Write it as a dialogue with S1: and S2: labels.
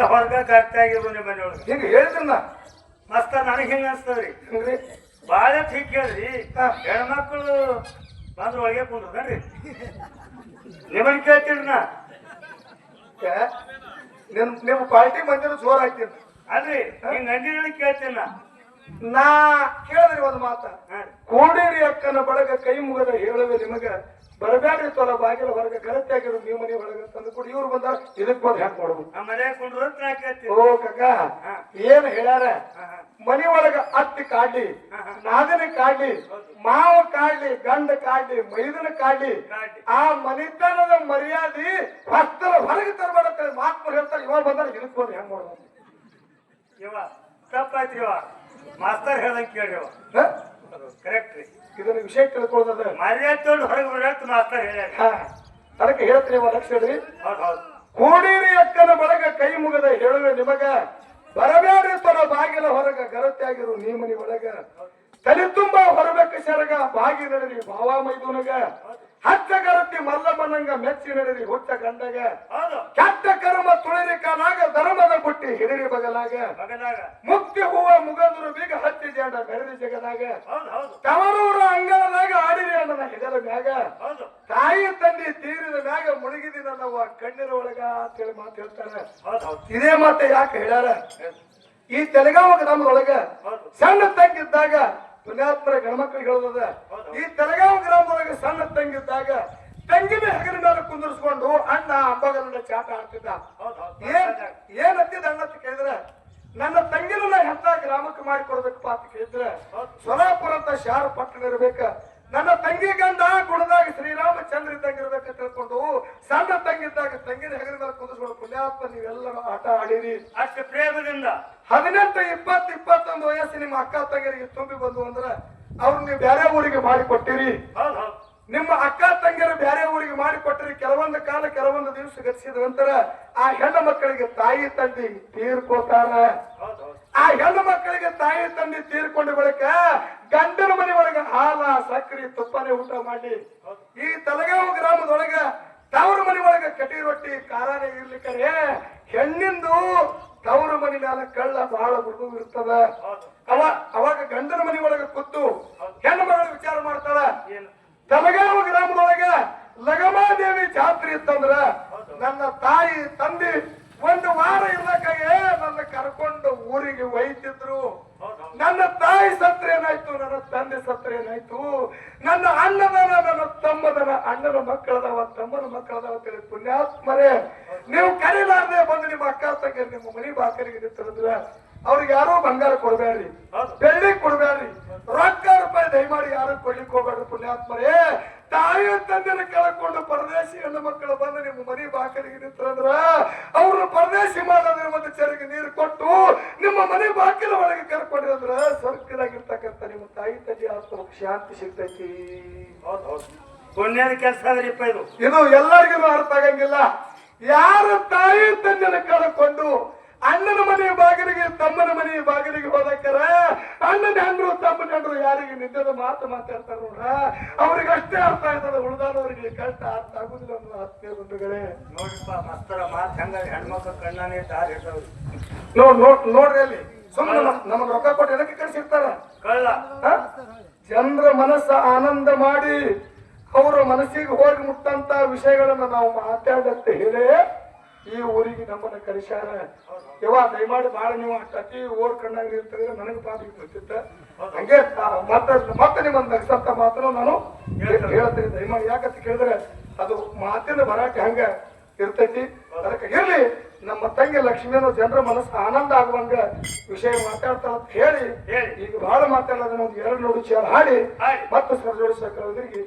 S1: ಬಾಗಿಲ ಅರ್ಥ ಆಗಿಲ್ಲ ನಿಮ್ಮ ಮನೆಯೊಳಗೆ.
S2: ಹಿಂಗ ನಾ
S1: ಮಸ್ತ ನನಗೆ ಹಿಂಗೆ ಅನ್ಸ್ತದ್ರಿ?
S2: ಹಿಂಗ್ರಿ?
S1: ಬಾಳ ଠିಕ್ ಕೇಳ್ರಿ. ಹೆಣ್ಮಕ್ಳು ಬಂದ್ರ ಒಳಗೆ ಕುಂದ್ರಿ ನಿಮ್ಮನ್ ಕೇಳ್ತೀರಿ ನಾ.
S2: ನಿಮ್ ನಿಮ್ಮ ಪಾರ್ಟಿ ಮಂದಿರ ಜೋರ್ ಹಾಕ್ತೀನಿ
S1: ಅಲ್ರಿ ಹಿಂಗ ಅಂದಿನ ಕೇಳ್ತೀನಿ ನಾ.
S2: ನಾ ಕೇಳಿದ್ರಿ ಒಂದು ಮಾತ. ಕೋಡೇರಿ ಅಕ್ಕನ ಬಳಗ ಕೈ ಮುಗದ ಹೇಳುವೆ ನಿಮಗ. ಬರಬ್ಯಾಡ್ರಿ ತೊಲ ಬಾಗಿಲ ಹೊರಗೆ ಕರೆಕ್ಟ್ ಆಗಿರೋ ನೀವು ಮನೆ ಒಳಗೆ ತಂದು ಕೊಡಿ. ಇವ್ರು ಬಂದ ಇದಕ್ ಬಂದ್
S1: ಹ್ಯಾಂಗ್ ಮನೆ ಕುಂಡ್ರು ಕೇಳ್ತೀನಿ
S2: ಓ ಕಕ್ಕ ಏನ್ ಹೇಳ್ಯಾರ? ಮನೆ ಒಳಗ ಅತ್ತಿ ಕಾಡ್ಲಿ ನಾದಿನ ಕಾಡ್ಲಿ ಮಾವ ಕಾಡ್ಲಿ ಗಂಡ ಕಾಡ್ಲಿ ಮೈದನ ಕಾಡ್ಲಿ. ಆ ಮನಿತನದ ಮರ್ಯಾದೆ ಭಕ್ತರ ಹೊರಗೆ ತರಬೇಡ ಮಾತು ಹೇಳ್ತಾರೆ. ಇವಾಗ ಬಂದಾಗ ಇದಕ್ ಬಂದ್ ಹೆಂಗ್ ಮಾಡ್ಬೋದು
S1: ಇವ ತಪ್ಪಾಯ್ತ್ರಿ ಇವ. ಮಾಸ್ತರ್ ಹೇಳ್ದಂಗ್ ಕೇಳ್ರಿ ಇವ.
S2: ಹ?
S1: ಕರೆಕ್ಟ್ ರೀ.
S2: ಇದನ್ನ ವಿಷಯ ತಿಳ್ಕೊಳ್ಳೋದ
S1: ಮರ್ಯಾದೆ ತೊಗೊಂಡು ಹೊರಗೆ ಬರತ್ ಮಾಸ್ತರ್.
S2: ಹಾ. ಅದಕ್ಕೆ ಲಕ್ಷ ಹೇಳ್ರಿ. ಕೂಡಿರಿ ಅಕ್ಕನ ಬಳಗ ಕೈ ಮುಗದ ಹೇಳುವೆ ನಿಮಗ. ಬರಬೇಡ್ರಿ ತನ ಬಾಗಿಲ ಹೊರಗ ಗರತ್ಯಾಗಿರು ನೀ ಮನಿ ಒಳಗ. ತಲೆ ತುಂಬಾ ಹೊರಬೇಕು ಸೆರಗ ಬಾಗಿ ನಡರಿ ಭಾವ ಮೈದುನಗ. ಹಚ್ಚ ಗರತಿ ಮಲ್ಲಮ್ಮನಂಗ ಮೆಚ್ಚಿ ನಡರಿ ಹುಟ್ಟ ಗಂಡಗ. ಕೆಟ್ಟ ಕರ್ಮ ತುಳಿರಿ ಕಾಲಾಗ ಧರ್ಮದ ಬುಟ್ಟಿ ಹಿಡಿರಿ ಬಗಲಾಗ. ಹೂವ ಮುಗಂದ್ರು ಬೀಗ ಹತ್ತಿ ಜಾಡ ಬೆಳೆದಿ ಜಗದಾಗ. ತವರೂರ ಅಂಗಳದಾಗ ಆಡಿರಿ ಅಣ್ಣನ ಹೆಗಲ ಮ್ಯಾಗ. ತಾಯಿ ತಂದೆ ತೀರಿದ ಮ್ಯಾಗ ಮುಳುಗಿದಿ ನನ್ನವ್ವ ಕಣ್ಣಿನ ಒಳಗ ಅಂತೇಳಿ ಮಾತು ಹೇಳ್ತಾರೆ. ಇದೇ ಮಾತೆ ಯಾಕೆ ಹೇಳ್ಯಾರ? ಈ ತೆಲಗಾವ ಗ್ರಾಮದೊಳಗ ಸಣ್ಣ ತಂಗಿದ್ದಾಗ ಪುಣ್ಯಾತ್ಮರ ಗಣಮಕ್ಕಳಿಗೆ ಹೇಳದ ಈ ತೆಲಗಾವ ಗ್ರಾಮದೊಳಗ ಸಣ್ಣ ತಂಗಿದ್ದಾಗ ತಂಗಿನ ಹೆಗಲ ಮೇಲೆ ಕುಂದಿರಿಸ್ಕೊಂಡು ಅಣ್ಣ ಅಂಬಗಲನ್ನ ಚಾಟ ಆಡ್ತಿದ್ದ. ಏನ್ ಏನತ್ತಿದ ಅಣ್ಣ ಅಂತ ಕೇಳಿದ್ರೆ ನನ್ನ ಎಂತ ಗ್ರಾಮಕ್ಕೆ ಮಾಡಿ ಅಂತ ಕೇಳಿದ್ರೆ ಸೊಲಾಪುರ ಅಂತ ಶಾರು ಪಟ್ಟಣ ಇರ್ಬೇಕ. ನನ್ನ ತಂಗಿ ಗಂಡ ಗುಣದಾಗ ಶ್ರೀರಾಮಚಂದ್ರ ಇದ್ದಾಗ ಅಂತ ತಿಳ್ಕೊಂಡು ಸಣ್ಣ ತಂಗಿದ್ದಾಗ ತಂಗಿನ ಹೆಗಲ ಮೇಲೆ ಕುಂದಿಸ್ಕೊಂಡು ಪುಣ್ಯಾತ್ಮ ನೀವೆಲ್ಲರೂ ಆಟ ಆಡಿರಿ.
S1: ಅಷ್ಟು ಪ್ರೇಮದಿಂದ.
S2: ಹದಿನೆಂಟು ಇಪ್ಪತ್ತು ಇಪ್ಪತ್ತೊಂದು ವಯಸ್ಸು ನಿಮ್ಮ ಅಕ್ಕ ತಂಗಿಯರಿಗೆ ತುಂಬಿ ಬಂದು ಅಂದ್ರ ಅವ್ರು ನೀವು ಬೇರೆ ಊರಿಗೆ ಮಾಡಿ ಕೊಟ್ಟಿರಿ ನಿಮ್ಮ ಅಕ್ಕ ತಂಗಿಯರು ಬೇರೆ ಊರಿಗೆ ಮಾಡಿ ಕೊಟ್ಟಿರಿ ಕೆಲವೊಂದು ಕಾಲ ಕೆಲವೊಂದು ದಿವಸ ಗತಿಸಿದ ನಂತರ ಆ ಹೆಣ್ಣು ಮಕ್ಕಳಿಗೆ ತಾಯಿ ತಂದೆ ತೀರ್ಕೋತಾರ ಆ ಹೆಣ್ಣು ಮಕ್ಕಳಿಗೆ ತಾಯಿ ತಂದೆ ತೀರ್ಕೊಂಡ ಬಳಿಕ ಗಂಡನ ಮನೆ ಒಳಗೆ ಹಾಲ ಸಕ್ಕರೆ ತುಪ್ಪನೆ ಊಟ ಮಾಡಿ. ಈ ತಲಗಾವ್ ಗ್ರಾಮದೊಳಗ ತವರ ಮನೆ ಒಳಗ ಕಟಿ ರೊಟ್ಟಿ ಕಾರಾನೆ ಇರ್ಲಿಕ್ಕರೆ ಹೆಣ್ಣಿಂದು ತವರ ಮನೆ ಮ್ಯಾಲ ಕಳ್ಳ ಬಹಳ ಮೃದು ಇರ್ತದ. ಅವ ಅವಾಗ ಗಂಡನ ಮನೆ ಒಳಗ ಕೂತು ಹೆಣ್ಣು ಮಗಳ ವಿಚಾರ ಮಾಡ್ತಾಳ. ತಲಗಾವ್ ಗ್ರಾಮದೊಳಗ ಲಗಮಾದೇವಿ ಜಾತ್ರೆ ಇತ್ತಂದ್ರ ನನ್ನ ತಾಯಿ ತಂದೆ ಒಂದು ವಾರ ಕರ್ಕೊಂಡು ಊರಿಗೆ ಒಯ್ತಿದ್ರು ನನ್ನ ತಾಯಿ ಸತ್ರ ಏನಾಯ್ತು? ನನ್ನ ತಂದೆ ಸತ್ರ ಏನಾಯ್ತು? ನನ್ನ ಅಣ್ಣನ ನನ್ನ ತಮ್ಮದನ ಅಣ್ಣನ ಮಕ್ಕಳದವ ತಮ್ಮನ ಮಕ್ಕಳದವ ಅಂತೇಳಿ ಪುಣ್ಯಾತ್ಮರೇ ನೀವು ಕರೀಲಾರ್ದೆ ಬಂದು ನಿಮ್ಮ ಅಕ್ಕ ತಂಗಿ ನಿಮ್ಮ ಮನಿ ಬಾಕರಿಗೆ ನಿಂತಿರದ್ರ ಅವ್ರಿಗೆ ಯಾರೋ ಬಂಗಾರ ಕೊಡ್ಬೇಡ್ರಿ. ಬೆಳ್ಳಿ ಕೊಡ್ಬೇಡ್ರಿ. ರೊಕ್ಕ ರೂಪಾಯಿ ದಯಮಾಡಿ ಯಾರು ಕೊಡ್ಲಿಕ್ಕೆ ಹೋಗ್ಬೇಡ್ರಿ ಪುಣ್ಯಾತ್ಮರೇ. ತಾಯಿ ತಂದೆನ ಕಳ್ಕೊಂಡು ಪರದೇಶಿ ಹೆಣ್ಣು ಮಕ್ಕಳು ಬಂದು ನಿಮ್ಮ ಮನಿ ಬಾಕರಿಗೆ ನಿಂತಂದ್ರ ಅವ್ರನ್ನ ಪರದೇಶಿ ಮಾಡೋದ್ರ ಮತ್ತೆ ಚೆರಿಗೆ ನೀರು ಕೊಟ್ಟು ನಿಮ್ಮ ಮನೆ ಒಳಗೆ ಕರ್ಕೊಂಡ್ರಿ ಅಂದ್ರ ಸ್ವರ್ಗದಾಗಿರ್ತಕ್ಕಂಥ ನಿಮ್ಮ ತಾಯಿ ತಂದೆ ಆತ್ಮಕ್ಕೆ ಶಾಂತಿ ಸಿಗ್ತೈತಿ.
S1: ಹೌದು ಹೌದು. ಪುಣ್ಯದ ಕೆಲಸ ಅದ್ರಿಪ್ಪ ಇದು.
S2: ಇದು ಎಲ್ಲರಿಗೂ ಅರ್ಥ ಆಗಂಗಿಲ್ಲ. ಯಾರ ತಾಯಿ ತಂದೆನ ಕರ್ಕೊಂಡು ಅಣ್ಣನ ಮನೆ ಬಾಗಿಲಿಗೆ ತಮ್ಮನ ಮನೆಯ ಬಾಗಿಲಿಗೆ ಹೋದಕ್ಕರ ಅಣ್ಣನ ಹೆಣ್ಣು ತಮ್ಮನ ಅಂದ್ರು ಯಾರಿಗೆ ನಿಜದ ಮಾತು ಮಾತಾಡ್ತಾರ ನೋಡ್ರ? ಅವ್ರಿಗೆ ಅಷ್ಟೇ ಅರ್ಥ ಆಯ್ತದ ಉಳಿದಾದವರಿಗೆ ಕಷ್ಟ ಅರ್ಥ ಆಗುದಿಲ್ಲ ಅನ್ನೋ ಆತ್ಮೀಯ ಬಂಧುಗಳೇ.
S1: ನೋಡಿಪ್ಪ ಮಸ್ತರ ಮಾತು ಹಂಗ ಹೆಣ್ಮಕ್ಳು ಕಣ್ಣಾನೇ ದಾರಿ ಇರ್ತಾವ್ರಿ
S2: ನೋಡ್ ನೋಡ್ ನೋಡ್ರಿ ಅಲ್ಲಿ. ಸುಮ್ಮನೆ ನಮಗ್ ರೊಕ್ಕ ಕೊಟ್ಟು ಎದಕ್ಕೆ ಕಳಿಸಿರ್ತಾರ?
S1: ಕಳ್ಳ?
S2: ಜನರ ಮನಸ್ಸ ಆನಂದ ಮಾಡಿ ಅವರ ಮನಸ್ಸಿಗೆ ಹೋಗಿ ಮುಟ್ಟಂತ ವಿಷಯಗಳನ್ನ ನಾವು ಮಾತಾಡಂತ ಹೇಳಿ ಈ ಊರಿಗೆ ನಮ್ಮನ್ನ ಕರೆಸ್ಯಾರ. ಯವ್ವ ದಯಮಾಡಿ ಬಾಳ ನೀವು ಅತಿ ಓಡ್ ಕಣ್ಣಾಗ ಇರ್ತದೆ ನನಗೆ ಪಾಪಿಗೆ ಗೊತ್ತಿತ್ತ. ಹಂಗೆ ಮತ್ತೆ ಮತ್ತೆ ನಿಮ್ಮನ್ನ ನಗ್ಸಂತ ಮಾತ್ರ ನಾನು ಹೇಳ್ತೀನಿ. ದಯಮಾಡಿ ಯಾಕಂತ ಕೇಳಿದ್ರೆ ಅದು ಮಾತಿನ ಭರಾಟೆ ಹಂಗ ಇರ್ತೈತಿ. ಅದಕ್ಕೆ ಇರ್ಲಿ. ನಮ್ಮ ತಂಗಿ ಲಕ್ಷ್ಮಿಯನ್ನು ಜನರ ಮನಸ್ಸು ಆನಂದ ಆಗುವಂಗ ವಿಷಯ ಮಾತಾಡ್ತಾ ಅಂತ ಹೇಳಿ ಈಗ ಬಹಳ ಮಾತಾಡೋದನ್ನ ಒಂದು ಎರಡು ನೋಡಿ ಚೇರ್
S1: ಹಾಡಿ.
S2: ಮತ್ತೆ ಸರ್